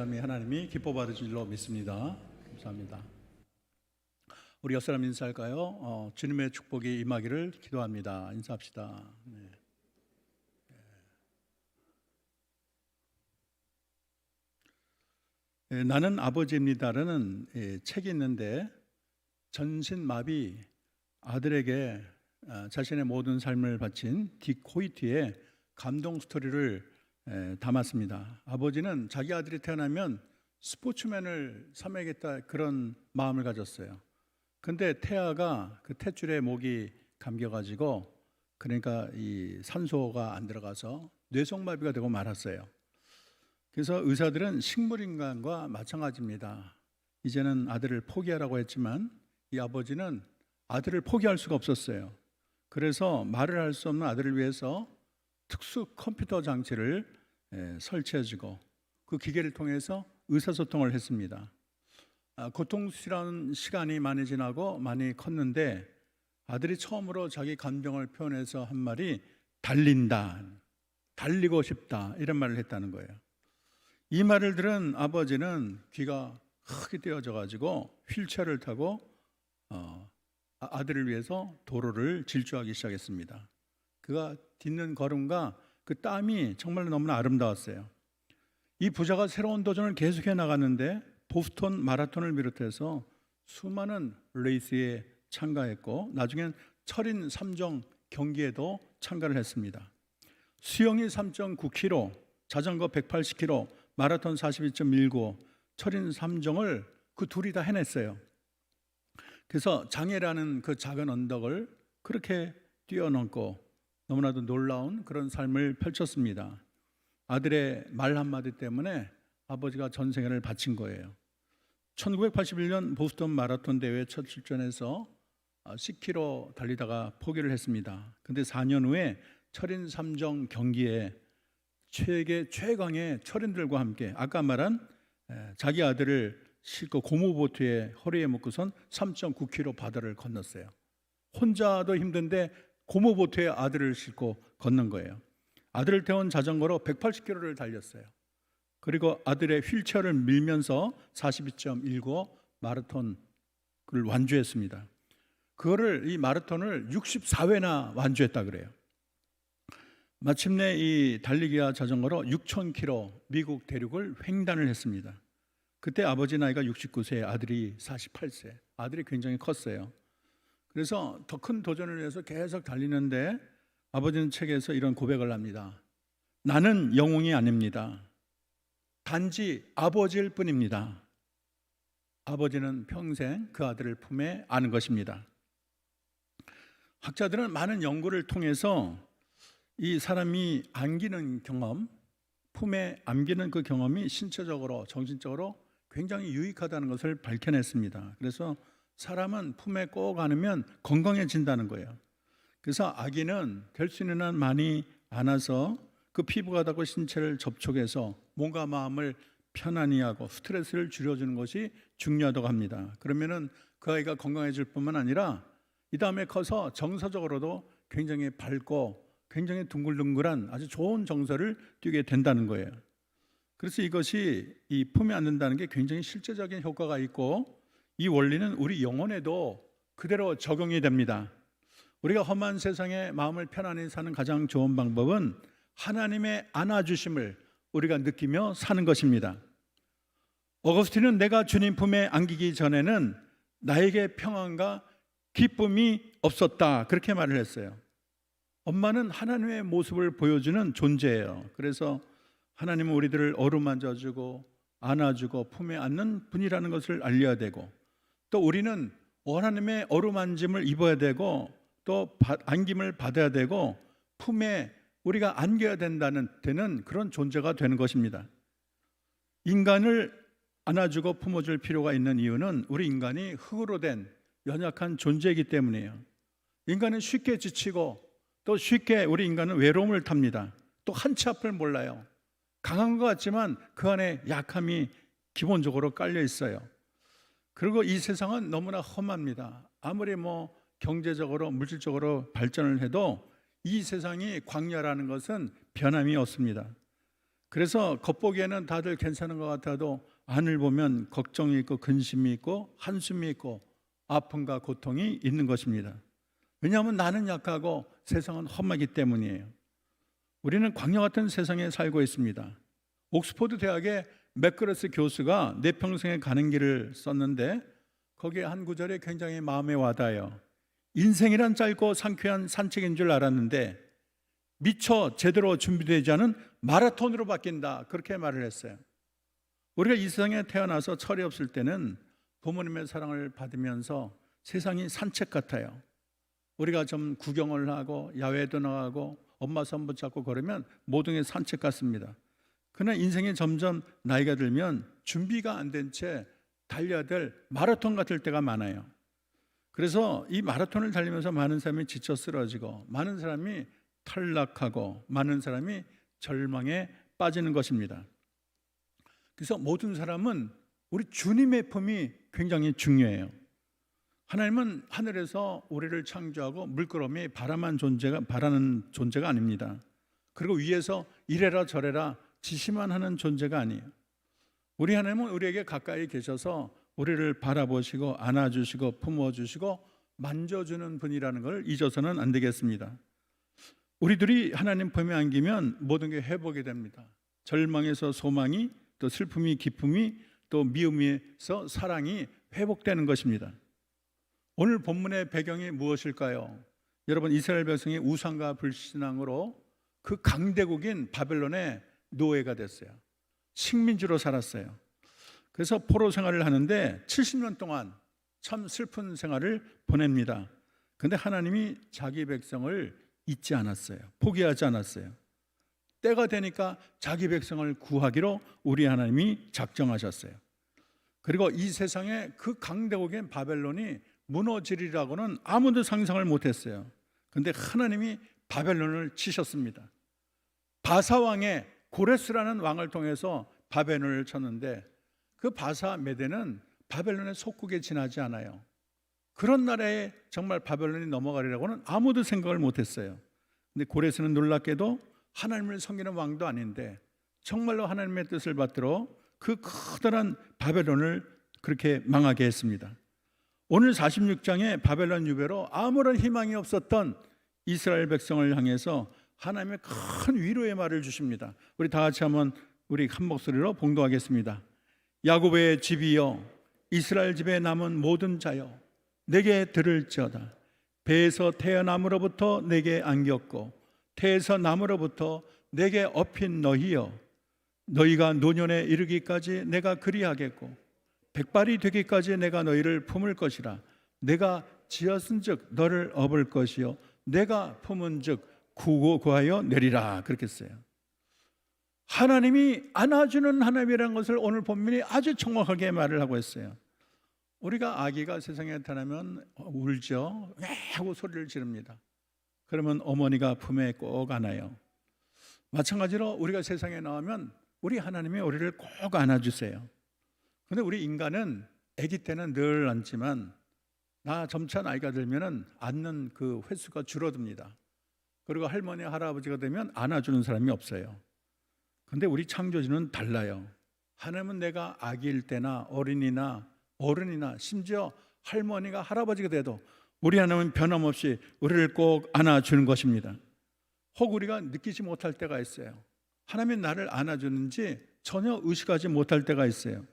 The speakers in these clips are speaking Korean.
하나님이 하나님이 기뻐 받으실 줄로 믿습니다. 감사합니다. 우리 옆 사람 인사할까요? 어, 주님의 축복이 임하기를 기도합니다. 인사합시다. 네. 예, 나는 아버지입니다라는 예, 책이 있는데 전신 마비 아들에게 아, 자신의 모든 삶을 바친 딕 호이트의 감동 스토리를 에, 담았습니다. 아버지는 자기 아들이 태어나면 스포츠맨을 삼아야겠다 그런 마음을 가졌어요. 근데 태아가 그 탯줄에 목이 감겨가지고 그러니까 이 산소가 안 들어가서 뇌성마비가 되고 말았어요. 그래서 의사들은 식물인간과 마찬가지입니다. 이제는 아들을 포기하라고 했지만 이 아버지는 아들을 포기할 수가 없었어요. 그래서 말을 할 수 없는 아들을 위해서 특수 컴퓨터 장치를 에, 설치해주고 그 기계를 통해서 의사소통을 했습니다. 아, 고통스러운 시간이 많이 지나고 많이 컸는데 아들이 처음으로 자기 감정을 표현해서 한 말이 달린다, 달리고 싶다 이런 말을 했다는 거예요. 이 말을 들은 아버지는 귀가 크게 떼어져 가지고 휠체어를 타고 어, 아- 아들을 위해서 도로를 질주하기 시작했습니다. 그가 딛는 걸음과 그 땀이 정말 너무나 아름다웠어요. 이 부자가 새로운 도전을 계속해 나갔는데 보스턴 마라톤을 비롯해서 수많은 레이스에 참가했고 나중엔 철인 3종 경기에도 참가를 했습니다. 수영이 3.9km, 자전거 180km, 마라톤 42.19, 철인 3종을 그 둘이 다 해냈어요. 그래서 장애라는 그 작은 언덕을 그렇게 뛰어넘고 너무나도 놀라운 그런 삶을 펼쳤습니다. 아들의 말 한마디 때문에 아버지가 전생애를 바친 거예요. 1981년 보스턴 마라톤 대회 첫 출전해서 10km 달리다가 포기를 했습니다. 근데 4년 후에 철인 3종 경기에 최계 최강의 철인들과 함께 아까 말한 에, 자기 아들을 싣고 고무보트에 허리에 묶고선 3.9km 바다를 건넜어요. 혼자도 힘든데 고무 보트에 아들을 싣고 건넌 거예요. 아들을 태운 자전거로 180km를 달렸어요. 그리고 아들의 휠체어를 밀면서 42.19 마라톤을 완주했습니다. 그거를 이 마라톤을 64회나 완주했다 그래요. 마침내 이 달리기와 자전거로 6,000km 미국 대륙을 횡단을 했습니다. 그때 아버지 나이가 69세, 아들이 48세. 아들이 굉장히 컸어요. 그래서 더 큰 도전을 위해서 계속 달리는데 아버지는 책에서 이런 고백을 합니다. 나는 영웅이 아닙니다. 단지 아버지일 뿐입니다. 아버지는 평생 그 아들을 품에 안은 것입니다. 학자들은 많은 연구를 통해서 이 사람이 안기는 경험, 품에 안기는 그 경험이 신체적으로, 정신적으로 굉장히 유익하다는 것을 밝혀냈습니다. 그래서 사람은 품에 꼭 안으면 건강해진다는 거예요. 그래서 아기는 될 수 있는 한 많이 안아서 그 피부가 닿고 신체를 접촉해서 몸과 마음을 편안히 하고 스트레스를 줄여주는 것이 중요하다고 합니다. 그러면은 그 아이가 건강해질 뿐만 아니라 이 다음에 커서 정서적으로도 굉장히 밝고 굉장히 둥글둥글한 아주 좋은 정서를 띄게 된다는 거예요. 그래서 이것이 이 품에 안는다는 게 굉장히 실제적인 효과가 있고 이 원리는 우리 영혼에도 그대로 적용이 됩니다. 우리가 험한 세상에 마음을 편안히 사는 가장 좋은 방법은 하나님의 안아주심을 우리가 느끼며 사는 것입니다. 어거스틴은 내가 주님 품에 안기기 전에는 나에게 평안과 기쁨이 없었다. 그렇게 말을 했어요. 엄마는 하나님의 모습을 보여주는 존재예요. 그래서 하나님은 우리들을 어루만져주고 안아주고 품에 안는 분이라는 것을 알려야 되고 또 우리는 하나님의 어루만짐을 입어야 되고 또 안김을 받아야 되고 품에 우리가 안겨야 된다는 되는 그런 존재가 되는 것입니다. 인간을 안아주고 품어줄 필요가 있는 이유는 우리 인간이 흙으로 된 연약한 존재이기 때문이에요. 인간은 쉽게 지치고 또 쉽게 우리 인간은 외로움을 탑니다. 또 한치 앞을 몰라요. 강한 것 같지만 그 안에 약함이 기본적으로 깔려 있어요. 그리고 이 세상은 너무나 험합니다. 아무리 뭐 경제적으로 물질적으로 발전을 해도 이 세상이 광야라는 것은 변함이 없습니다. 그래서 겉보기에는 다들 괜찮은 것 같아도 안을 보면 걱정이 있고 근심이 있고 한숨이 있고 아픔과 고통이 있는 것입니다. 왜냐하면 나는 약하고 세상은 험하기 때문이에요. 우리는 광야 같은 세상에 살고 있습니다. 옥스포드 대학의 맥그레스 교수가 내 평생에 가는 길을 썼는데 거기에 한 구절이 굉장히 마음에 와닿아요. 인생이란 짧고 상쾌한 산책인 줄 알았는데 미처 제대로 준비되지 않은 마라톤으로 바뀐다. 그렇게 말을 했어요. 우리가 이 세상에 태어나서 철이 없을 때는 부모님의 사랑을 받으면서 세상이 산책 같아요. 우리가 좀 구경을 하고 야외도 나가고 엄마 손 붙잡고 걸으면 모든 게 산책 같습니다. 그러나 인생이 점점 나이가 들면 준비가 안 된 채 달려야 될 마라톤 같을 때가 많아요. 그래서 이 마라톤을 달리면서 많은 사람이 지쳐 쓰러지고 많은 사람이 탈락하고 많은 사람이 절망에 빠지는 것입니다. 그래서 모든 사람은 우리 주님의 품이 굉장히 중요해요. 하나님은 하늘에서 우리를 창조하고 물끄러미 바라만 존재가 바라는 존재가 아닙니다. 그리고 위에서 이래라 저래라 지시만 하는 존재가 아니에요. 우리 하나님은 우리에게 가까이 계셔서 우리를 바라보시고 안아주시고 품어주시고 만져주는 분이라는 걸 잊어서는 안 되겠습니다. 우리들이 하나님 품에 안기면 모든 게 회복이 됩니다. 절망에서 소망이 또 슬픔이 기쁨이 또 미움에서 사랑이 회복되는 것입니다. 오늘 본문의 배경이 무엇일까요? 여러분 이스라엘 백성이 우상과 불신앙으로 그 강대국인 바벨론의 노예가 됐어요. 식민지로 살았어요. 그래서 포로 생활을 하는데 70년 동안 참 슬픈 생활을 보냅니다. 근데 하나님이 자기 백성을 잊지 않았어요. 포기하지 않았어요. 때가 되니까 자기 백성을 구하기로 우리 하나님이 작정하셨어요. 그리고 이 세상에 그 강대국인 바벨론이 무너지리라고는 아무도 상상을 못했어요. 근데 하나님이 바벨론을 치셨습니다. 바사 왕의 고레스라는 왕을 통해서 바벨론을 쳤는데 그 바사 메대는 바벨론의 속국에 지나지 않아요. 그런 나라에 정말 바벨론이 넘어가리라고는 아무도 생각을 못했어요. 근데 고레스는 놀랍게도 하나님을 섬기는 왕도 아닌데 정말로 하나님의 뜻을 받들어 그 커다란 바벨론을 그렇게 망하게 했습니다. 오늘 46장의 바벨론 유배로 아무런 희망이 없었던 이스라엘 백성을 향해서 하나님의 큰 위로의 말을 주십니다. 우리 다 같이 한번 우리 한 목소리로 봉독하겠습니다. 야곱의 집이여 이스라엘 집에 남은 모든 자여 내게 들을지어다 배에서 태어남으로부터 내게 안겼고 태에서 남으로부터 내게 업힌 너희여 너희가 노년에 이르기까지 내가 그리하겠고 백발이 되기까지 내가 너희를 품을 것이라 내가 지었은즉 너를 업을 것이요 내가 품은즉 구고 구하여 내리라 그렇게 써요. 하나님이 안아주는 하나님이라는 것을 오늘 본문이 아주 정확하게 말을 하고 있어요. 우리가 아기가 세상에 태어나면 울죠. 왜 하고 소리를 지릅니다. 그러면 어머니가 품에 꼭 안아요. 마찬가지로 우리가 세상에 나오면 우리 하나님이 우리를 꼭 안아주세요. 근데 우리 인간은 아기 때는 늘 안지만 나 점차 나이가 들면은 안는 그 횟수가 줄어듭니다. 그리고 할머니 할아버지가 되면 안아주는 사람이 없어요. 근데 우리 창조주는 달라요. 하나님은 내가 아기일 때나 어린이나 어른이나 심지어 할머니가 할아버지가 돼도 우리 하나님은 변함없이 우리를 꼭 안아주는 것입니다. 혹 우리가 느끼지 못할 때가 있어요. 하나님이 나를 안아주는지 전혀 의식하지 못할 때가 있어요.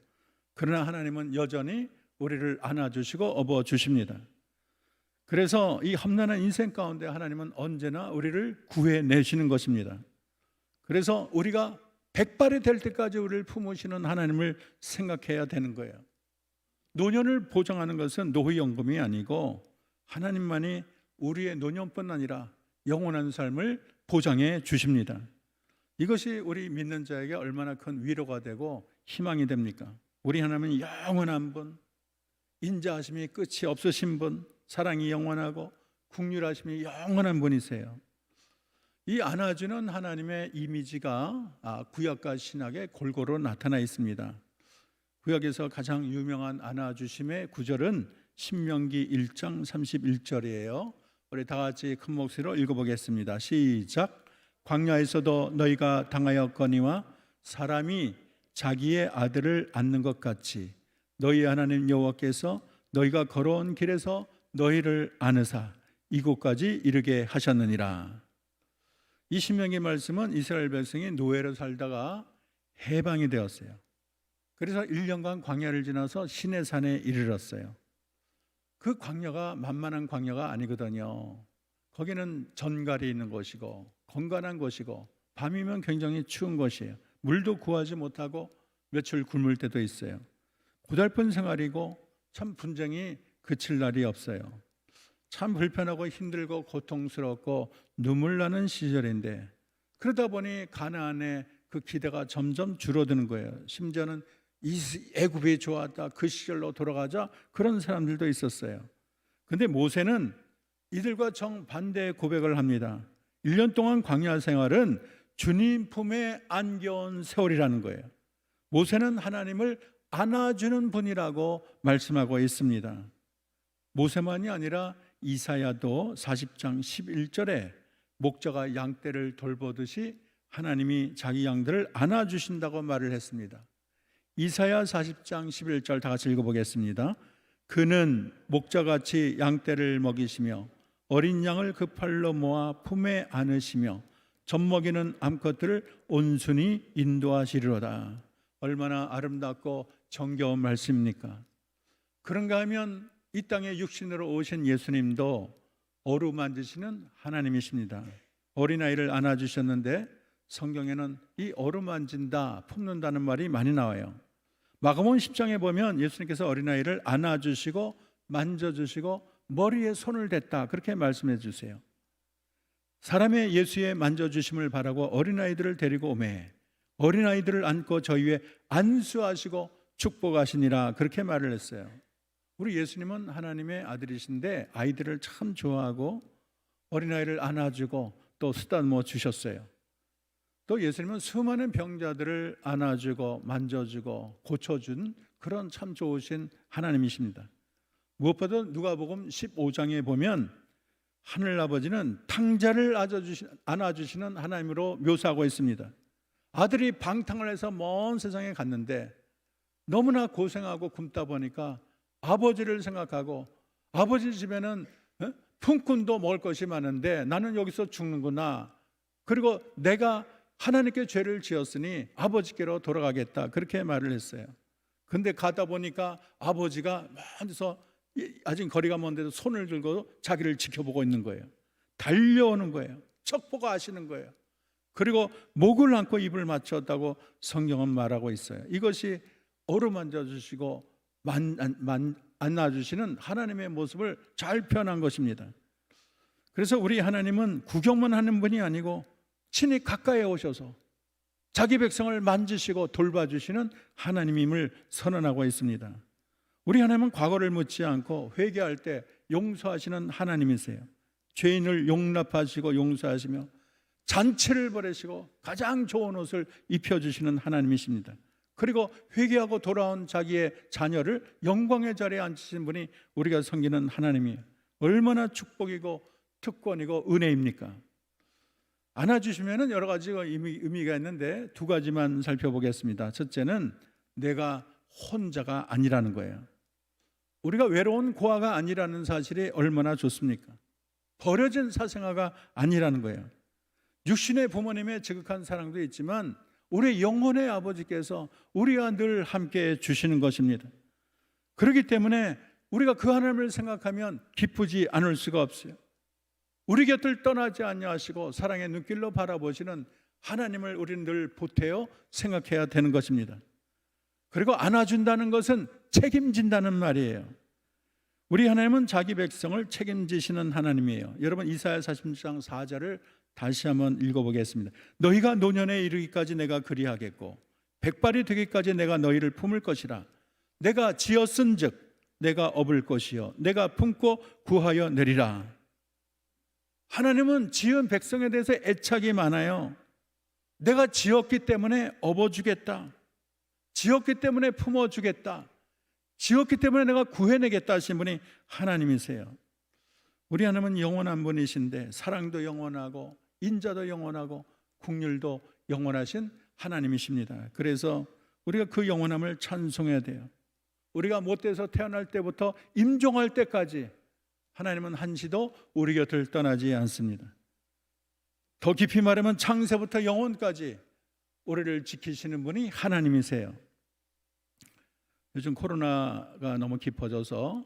그러나 하나님은 여전히 우리를 안아주시고 업어주십니다. 그래서 이 험난한 인생 가운데 하나님은 언제나 우리를 구해내시는 것입니다. 그래서 우리가 백발이 될 때까지 우리를 품으시는 하나님을 생각해야 되는 거예요. 노년을 보장하는 것은 노후연금이 아니고 하나님만이 우리의 노년뿐 아니라 영원한 삶을 보장해 주십니다. 이것이 우리 믿는 자에게 얼마나 큰 위로가 되고 희망이 됩니까? 우리 하나님은 영원한 분, 인자하심이 끝이 없으신 분, 사랑이 영원하고 국률하심이 영원한 분이세요. 이 안아주는 하나님의 이미지가 아, 구약과 신약에 골고루 나타나 있습니다. 구약에서 가장 유명한 안아주심의 구절은 신명기 1장 31절이에요. 우리 다 같이 큰 목소리로 읽어보겠습니다. 시작. 광야에서도 너희가 당하였거니와 사람이 자기의 아들을 안는 것 같이 너희 하나님 여호와께서 너희가 걸어온 길에서 너희를 안으사 이곳까지 이르게 하셨느니라. 이 신명기 말씀은 이스라엘 백성이 노예로 살다가 해방이 되었어요. 그래서 1년간 광야를 지나서 시내 산에 이르렀어요. 그 광야가 만만한 광야가 아니거든요. 거기는 전갈이 있는 곳이고 건강한 곳이고 밤이면 굉장히 추운 곳이에요. 물도 구하지 못하고 며칠 굶을 때도 있어요. 고달픈 생활이고 참 분쟁이 그칠 날이 없어요. 참 불편하고 힘들고 고통스럽고 눈물 나는 시절인데 그러다 보니 가나안의 그 기대가 점점 줄어드는 거예요. 심지어는 이 애굽이 좋았다 그 시절로 돌아가자 그런 사람들도 있었어요. 근데 모세는 이들과 정반대의 고백을 합니다. 1년 동안 광야 생활은 주님 품에 안겨온 세월이라는 거예요. 모세는 하나님을 안아주는 분이라고 말씀하고 있습니다. 모세만이 아니라 이사야도 40장 11절에 목자가 양떼를 돌보듯이 하나님이 자기 양들을 안아주신다고 말을 했습니다. 이사야 40장 11절 다 같이 읽어보겠습니다. 그는 목자같이 양떼를 먹이시며 어린 양을 그 팔로 모아 품에 안으시며 젖먹이는 암컷들을 온순히 인도하시리로다. 얼마나 아름답고 정겨운 말씀입니까? 그런가 하면 이 땅에 육신으로 오신 예수님도 어루 만지시는 하나님이십니다. 어린아이를 안아주셨는데 성경에는 이 어루 만진다, 품는다는 말이 많이 나와요. 마가복음 10장에 보면 예수님께서 어린아이를 안아주시고 만져주시고 머리에 손을 댔다 그렇게 말씀해 주세요. 사람의 예수의 만져주심을 바라고 어린아이들을 데리고 오매 어린아이들을 안고 저희 위에 안수하시고 축복하시니라 그렇게 말을 했어요. 우리 예수님은 하나님의 아들이신데 아이들을 참 좋아하고 어린아이를 안아주고 또 쓰다듬어 주셨어요. 또 예수님은 수많은 병자들을 안아주고 만져주고 고쳐준 그런 참 좋으신 하나님이십니다. 무엇보다 누가복음 15장에 보면 하늘 아버지는 탕자를 안아주시는 하나님으로 묘사하고 있습니다. 아들이 방탕을 해서 먼 세상에 갔는데 너무나 고생하고 굶다 보니까 아버지를 생각하고 아버지 집에는 어? 품꾼도 먹을 것이 많은데 나는 여기서 죽는구나. 그리고 내가 하나님께 죄를 지었으니 아버지께로 돌아가겠다. 그렇게 말을 했어요. 근데 가다 보니까 아버지가 먼저 아직 거리가 먼데도 손을 들고 자기를 지켜보고 있는 거예요. 달려오는 거예요. 척보가 하시는 거예요. 그리고 목을 안고 입을 맞췄다고 성경은 말하고 있어요. 이것이 어루만져 주시고 안아주시는 하나님의 모습을 잘 표현한 것입니다. 그래서 우리 하나님은 구경만 하는 분이 아니고 친히 가까이 오셔서 자기 백성을 만지시고 돌봐주시는 하나님임을 선언하고 있습니다. 우리 하나님은 과거를 묻지 않고 회개할 때 용서하시는 하나님이세요. 죄인을 용납하시고 용서하시며 잔치를 벌이시고 가장 좋은 옷을 입혀주시는 하나님이십니다. 그리고 회개하고 돌아온 자기의 자녀를 영광의 자리에 앉히신 분이 우리가 섬기는 하나님이에요. 얼마나 축복이고 특권이고 은혜입니까? 안아주시면 여러 가지 의미 가 있는데 두 가지만 살펴보겠습니다. 첫째는 내가 혼자가 아니라는 거예요. 우리가 외로운 고아가 아니라는 사실이 얼마나 좋습니까? 버려진 사생아가 아니라는 거예요. 육신의 부모님의 지극한 사랑도 있지만 우리 영혼의 아버지께서 우리와 늘 함께 주시는 것입니다. 그렇기 때문에 우리가 그 하나님을 생각하면 기쁘지 않을 수가 없어요. 우리 곁을 떠나지 않냐 하시고 사랑의 눈길로 바라보시는 하나님을 우리는 늘 보태어 생각해야 되는 것입니다. 그리고 안아준다는 것은 책임진다는 말이에요. 우리 하나님은 자기 백성을 책임지시는 하나님이에요. 여러분 이사야 46장 4절을 다시 한번 읽어보겠습니다. 너희가 노년에 이르기까지 내가 그리하겠고 백발이 되기까지 내가 너희를 품을 것이라. 내가 지었은즉 내가 업을 것이요 내가 품고 구하여 내리라. 하나님은 지은 백성에 대해서 애착이 많아요. 내가 지었기 때문에 업어주겠다. 지었기 때문에 품어주겠다. 지었기 때문에 내가 구해내겠다 하신 분이 하나님이세요. 우리 하나님은 영원한 분이신데 사랑도 영원하고 인자도 영원하고 국률도 영원하신 하나님이십니다. 그래서 우리가 그 영원함을 찬송해야 돼요. 우리가 못돼서 태어날 때부터 임종할 때까지 하나님은 한시도 우리 곁을 떠나지 않습니다. 더 깊이 말하면 창세부터 영원까지 우리를 지키시는 분이 하나님이세요. 요즘 코로나가 너무 깊어져서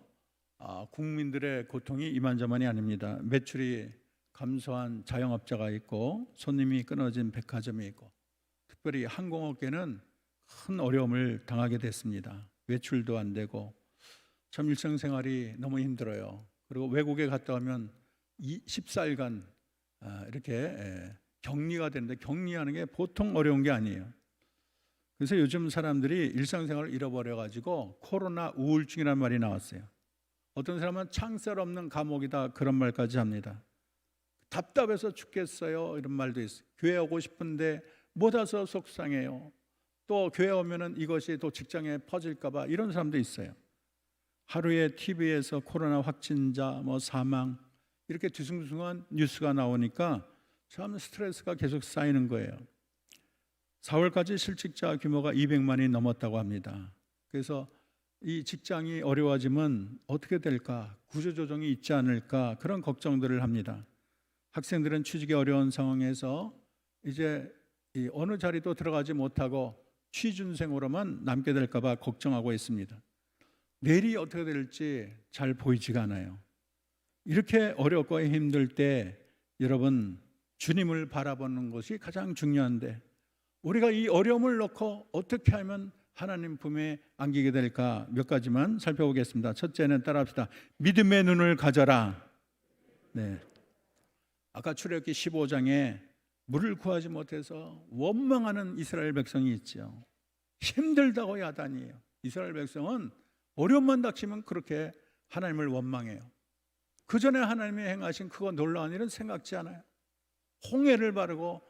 아, 국민들의 고통이 이만저만이 아닙니다. 매출이 감소한 자영업자가 있고 손님이 끊어진 백화점이 있고 특별히 항공업계는 큰 어려움을 당하게 됐습니다. 외출도 안 되고 참 일상생활이 너무 힘들어요. 그리고 외국에 갔다 오면 10살간 아, 이렇게 에, 격리가 되는데 격리하는 게 보통 어려운 게 아니에요. 그래서 요즘 사람들이 일상생활을 잃어버려 가지고 코로나 우울증이라는 말이 나왔어요. 어떤 사람은 창살 없는 감옥이다 그런 말까지 합니다. 답답해서 죽겠어요 이런 말도 있어요. 교회 오고 싶은데 못 와서 속상해요. 또 교회 오면은 이것이 또 직장에 퍼질까봐 이런 사람도 있어요. 하루에 TV에서 코로나 확진자, 뭐 사망 이렇게 뒤숭숭한 뉴스가 나오니까 참 스트레스가 계속 쌓이는 거예요. 4월까지 실직자 규모가 200만이 넘었다고 합니다. 그래서 이 직장이 어려워지면 어떻게 될까? 구조조정이 있지 않을까? 그런 걱정들을 합니다. 학생들은 취직이 어려운 상황에서 이제 이 어느 자리도 들어가지 못하고 취준생으로만 남게 될까봐 걱정하고 있습니다. 내일이 어떻게 될지 잘 보이지가 않아요. 이렇게 어렵고 힘들 때 여러분 주님을 바라보는 것이 가장 중요한데 우리가 이 어려움을 놓고 어떻게 하면 하나님 품에 안기게 될까 몇 가지만 살펴보겠습니다. 첫째는 따라합시다. 믿음의 눈을 가져라. 네. 아까 출애굽기 15장에 물을 구하지 못해서 원망하는 이스라엘 백성이 있죠. 힘들다고 야단이에요. 이스라엘 백성은 어려움만 닥치면 그렇게 하나님을 원망해요. 그 전에 하나님이 행하신 그거 놀라운 일은 생각지 않아요. 홍해를 바르고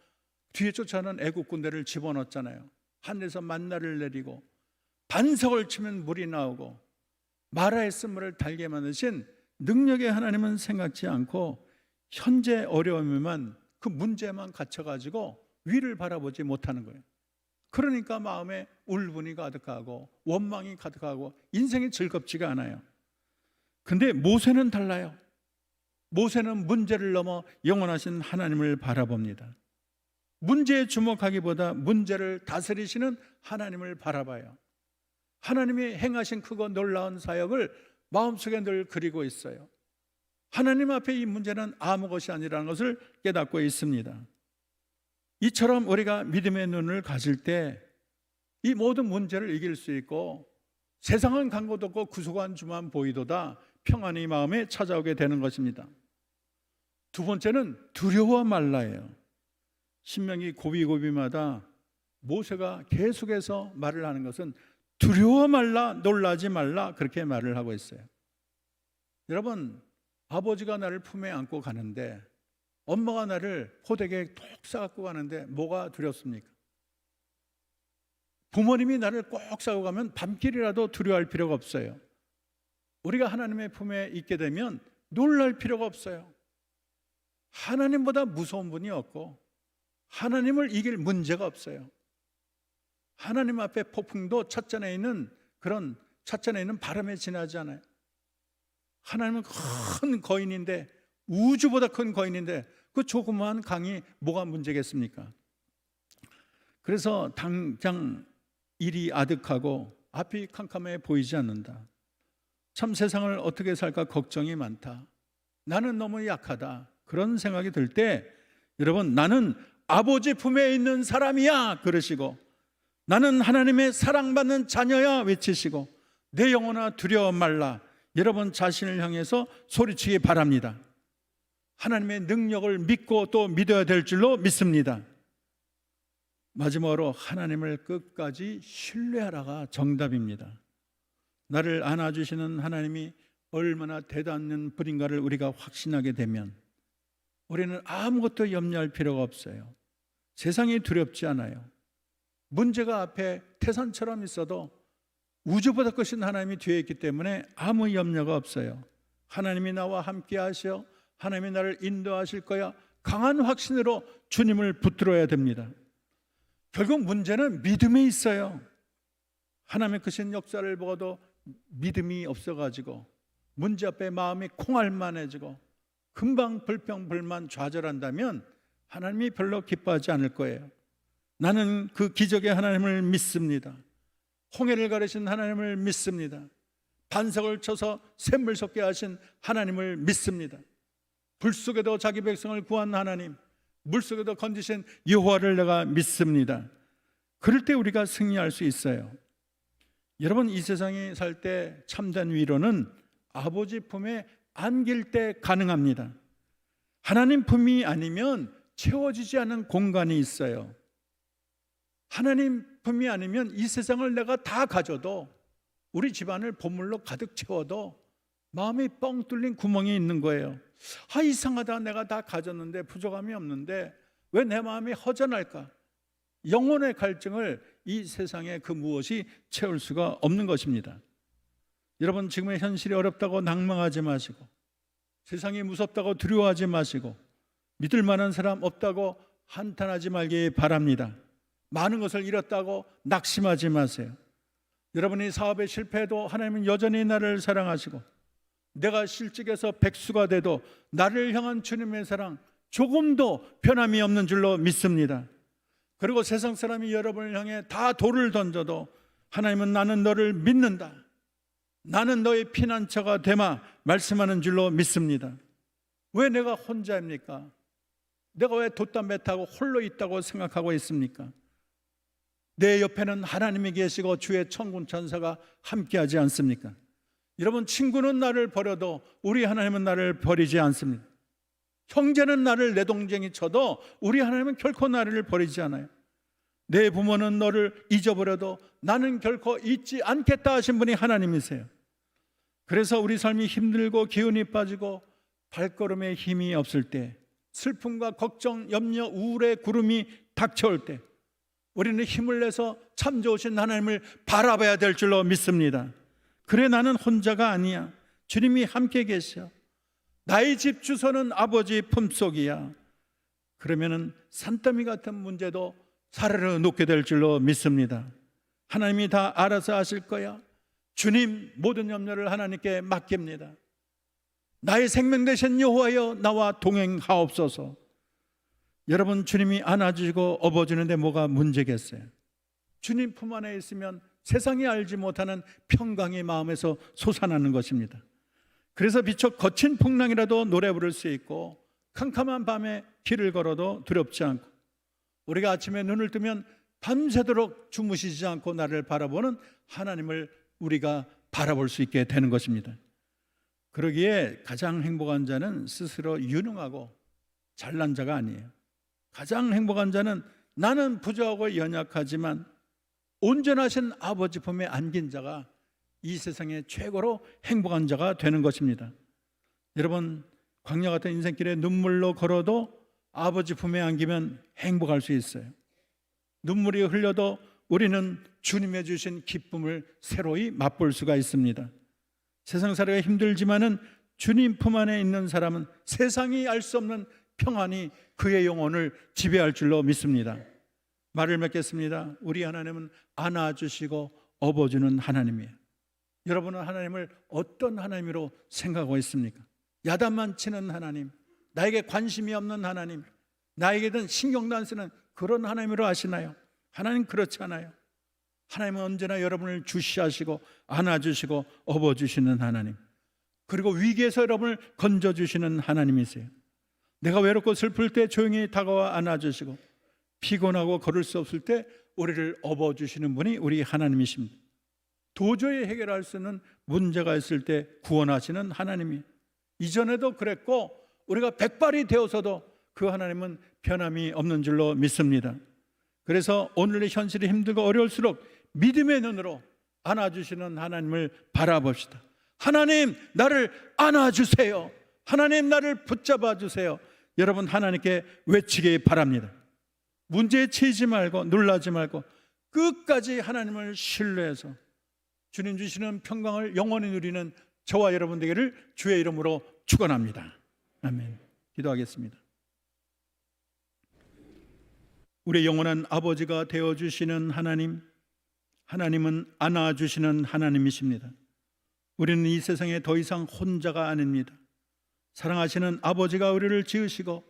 뒤에 쫓아오는 애국 군대를 집어넣었잖아요. 하늘에서 만나를 내리고 반석을 치면 물이 나오고 마라의 쓴물을 달게 만드신 능력의 하나님은 생각지 않고 현재 어려움에만 그 문제만 갇혀가지고 위를 바라보지 못하는 거예요. 그러니까 마음에 울분이 가득하고 원망이 가득하고 인생이 즐겁지가 않아요. 근데 모세는 달라요. 모세는 문제를 넘어 영원하신 하나님을 바라봅니다. 문제에 주목하기보다 문제를 다스리시는 하나님을 바라봐요. 하나님이 행하신 크고 놀라운 사역을 마음속에 늘 그리고 있어요. 하나님 앞에 이 문제는 아무 것이 아니라는 것을 깨닫고 있습니다. 이처럼 우리가 믿음의 눈을 가질 때 이 모든 문제를 이길 수 있고 세상은 간곳 없고 구속한 주만 보이도다 평안이 마음에 찾아오게 되는 것입니다. 두 번째는 두려워 말라예요. 신명이 고비고비마다 모세가 계속해서 말을 하는 것은 두려워 말라 놀라지 말라 그렇게 말을 하고 있어요. 여러분 아버지가 나를 품에 안고 가는데 엄마가 나를 호되게 톡 싸갖고 가는데 뭐가 두렵습니까? 부모님이 나를 꼭 싸고 가면 밤길이라도 두려워할 필요가 없어요. 우리가 하나님의 품에 있게 되면 놀랄 필요가 없어요. 하나님보다 무서운 분이 없고 하나님을 이길 문제가 없어요. 하나님 앞에 폭풍도 첫전에 있는 그런 첫전에 있는 바람에 지나지 않아요. 하나님은 큰 거인인데 우주보다 큰 거인인데 그 조그마한 강이 뭐가 문제겠습니까? 그래서 당장 일이 아득하고 앞이 캄캄해 보이지 않는다. 참 세상을 어떻게 살까 걱정이 많다. 나는 너무 약하다. 그런 생각이 들 때 여러분 나는 아버지 품에 있는 사람이야 그러시고 나는 하나님의 사랑받는 자녀야 외치시고 내 영혼아 두려워 말라 여러분 자신을 향해서 소리치기 바랍니다. 하나님의 능력을 믿고 또 믿어야 될 줄로 믿습니다. 마지막으로 하나님을 끝까지 신뢰하라가 정답입니다. 나를 안아주시는 하나님이 얼마나 대단한 분인가를 우리가 확신하게 되면 우리는 아무것도 염려할 필요가 없어요. 세상이 두렵지 않아요. 문제가 앞에 태산처럼 있어도 우주보다 크신 하나님이 뒤에 있기 때문에 아무 염려가 없어요. 하나님이 나와 함께 하셔. 하나님이 나를 인도하실 거야. 강한 확신으로 주님을 붙들어야 됩니다. 결국 문제는 믿음에 있어요. 하나님의 크신 역사를 보고도 믿음이 없어가지고 문제 앞에 마음이 콩알만해지고 금방 불평불만 좌절한다면 하나님이 별로 기뻐하지 않을 거예요. 나는 그 기적의 하나님을 믿습니다. 홍해를 가르신 하나님을 믿습니다. 반석을 쳐서 샘물 솟게 하신 하나님을 믿습니다. 불 속에도 자기 백성을 구한 하나님, 물 속에도 건지신 여호와를 내가 믿습니다. 그럴 때 우리가 승리할 수 있어요. 여러분 이 세상에 살 때 참된 위로는 아버지 품에 안길 때 가능합니다. 하나님 품이 아니면 채워지지 않는 공간이 있어요. 하나님 품이 아니면 이 세상을 내가 다 가져도 우리 집안을 보물로 가득 채워도 마음이 뻥 뚫린 구멍이 있는 거예요. 아 이상하다 내가 다 가졌는데 부족함이 없는데 왜 내 마음이 허전할까? 영혼의 갈증을 이 세상에 그 무엇이 채울 수가 없는 것입니다. 여러분 지금의 현실이 어렵다고 낭망하지 마시고 세상이 무섭다고 두려워하지 마시고 믿을 만한 사람 없다고 한탄하지 말기 바랍니다. 많은 것을 잃었다고 낙심하지 마세요. 여러분이 사업에 실패해도 하나님은 여전히 나를 사랑하시고 내가 실직해서 백수가 돼도 나를 향한 주님의 사랑 조금도 변함이 없는 줄로 믿습니다. 그리고 세상 사람이 여러분을 향해 다 돌을 던져도 하나님은 나는 너를 믿는다. 나는 너의 피난처가 되마 말씀하는 줄로 믿습니다. 왜 내가 혼자입니까? 내가 왜 돛담배 타고 홀로 있다고 생각하고 있습니까? 내 옆에는 하나님이 계시고 주의 천군 천사가 함께하지 않습니까? 여러분 친구는 나를 버려도 우리 하나님은 나를 버리지 않습니다. 형제는 나를 내 동생이 쳐도 우리 하나님은 결코 나를 버리지 않아요. 내 부모는 너를 잊어버려도 나는 결코 잊지 않겠다 하신 분이 하나님이세요. 그래서 우리 삶이 힘들고 기운이 빠지고 발걸음에 힘이 없을 때 슬픔과 걱정, 염려, 우울의 구름이 닥쳐올 때 우리는 힘을 내서 참 좋으신 하나님을 바라봐야 될 줄로 믿습니다. 그래 나는 혼자가 아니야. 주님이 함께 계셔. 나의 집 주소는 아버지 품속이야. 그러면은 산더미 같은 문제도 사르르 놓게 될 줄로 믿습니다. 하나님이 다 알아서 하실 거야. 주님 모든 염려를 하나님께 맡깁니다. 나의 생명 되신 여호와여 나와 동행하옵소서. 여러분 주님이 안아주시고 업어주는데 뭐가 문제겠어요? 주님 품 안에 있으면 세상이 알지 못하는 평강이 마음에서 솟아나는 것입니다. 그래서 비록 거친 풍랑이라도 노래 부를 수 있고 캄캄한 밤에 길을 걸어도 두렵지 않고 우리가 아침에 눈을 뜨면 밤새도록 주무시지 않고 나를 바라보는 하나님을 우리가 바라볼 수 있게 되는 것입니다. 그러기에 가장 행복한 자는 스스로 유능하고 잘난 자가 아니에요. 가장 행복한 자는 나는 부족하고 연약하지만 온전하신 아버지 품에 안긴 자가 이 세상의 최고로 행복한 자가 되는 것입니다. 여러분 광야 같은 인생길에 눈물로 걸어도 아버지 품에 안기면 행복할 수 있어요. 눈물이 흘려도 우리는 주님의 주신 기쁨을 새로이 맛볼 수가 있습니다. 세상 살이가 힘들지만은 주님 품 안에 있는 사람은 세상이 알 수 없는 평안이 그의 영혼을 지배할 줄로 믿습니다. 말을 맺겠습니다. 우리 하나님은 안아주시고 업어주는 하나님이에요. 여러분은 하나님을 어떤 하나님으로 생각하고 있습니까? 야단만 치는 하나님, 나에게 관심이 없는 하나님, 나에게는 신경도 안 쓰는 그런 하나님으로 아시나요? 하나님 그렇지 않아요. 하나님은 언제나 여러분을 주시하시고 안아주시고 업어주시는 하나님. 그리고 위기에서 여러분을 건져주시는 하나님이세요. 내가 외롭고 슬플 때 조용히 다가와 안아주시고 피곤하고 걸을 수 없을 때 우리를 업어주시는 분이 우리 하나님이십니다. 도저히 해결할 수 없는 문제가 있을 때 구원하시는 하나님이 이전에도 그랬고 우리가 백발이 되어서도 그 하나님은 변함이 없는 줄로 믿습니다. 그래서 오늘의 현실이 힘들고 어려울수록 믿음의 눈으로 안아주시는 하나님을 바라봅시다. 하나님, 나를 안아주세요. 하나님, 나를 붙잡아 주세요. 여러분, 하나님께 외치기 바랍니다. 문제에 치이지 말고, 놀라지 말고, 끝까지 하나님을 신뢰해서 주님 주시는 평강을 영원히 누리는 저와 여러분 되기를 주의 이름으로 축원합니다. 아멘. 기도하겠습니다. 우리 영원한 아버지가 되어 주시는 하나님, 하나님은 안아 주시는 하나님이십니다. 우리는 이 세상에 더 이상 혼자가 아닙니다. 사랑하시는 아버지가 우리를 지으시고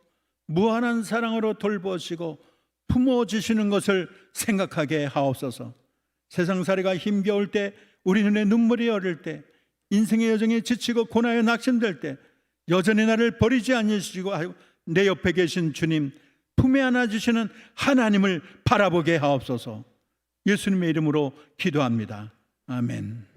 무한한 사랑으로 돌보시고 품어 주시는 것을 생각하게 하옵소서. 세상살이가 힘겨울 때 우리 눈에 눈물이 어릴 때 인생의 여정이 지치고 고나에 낙심될 때 여전히 나를 버리지 않으시고 내 옆에 계신 주님 품에 안아 주시는 하나님을 바라보게 하옵소서. 예수님의 이름으로 기도합니다. 아멘.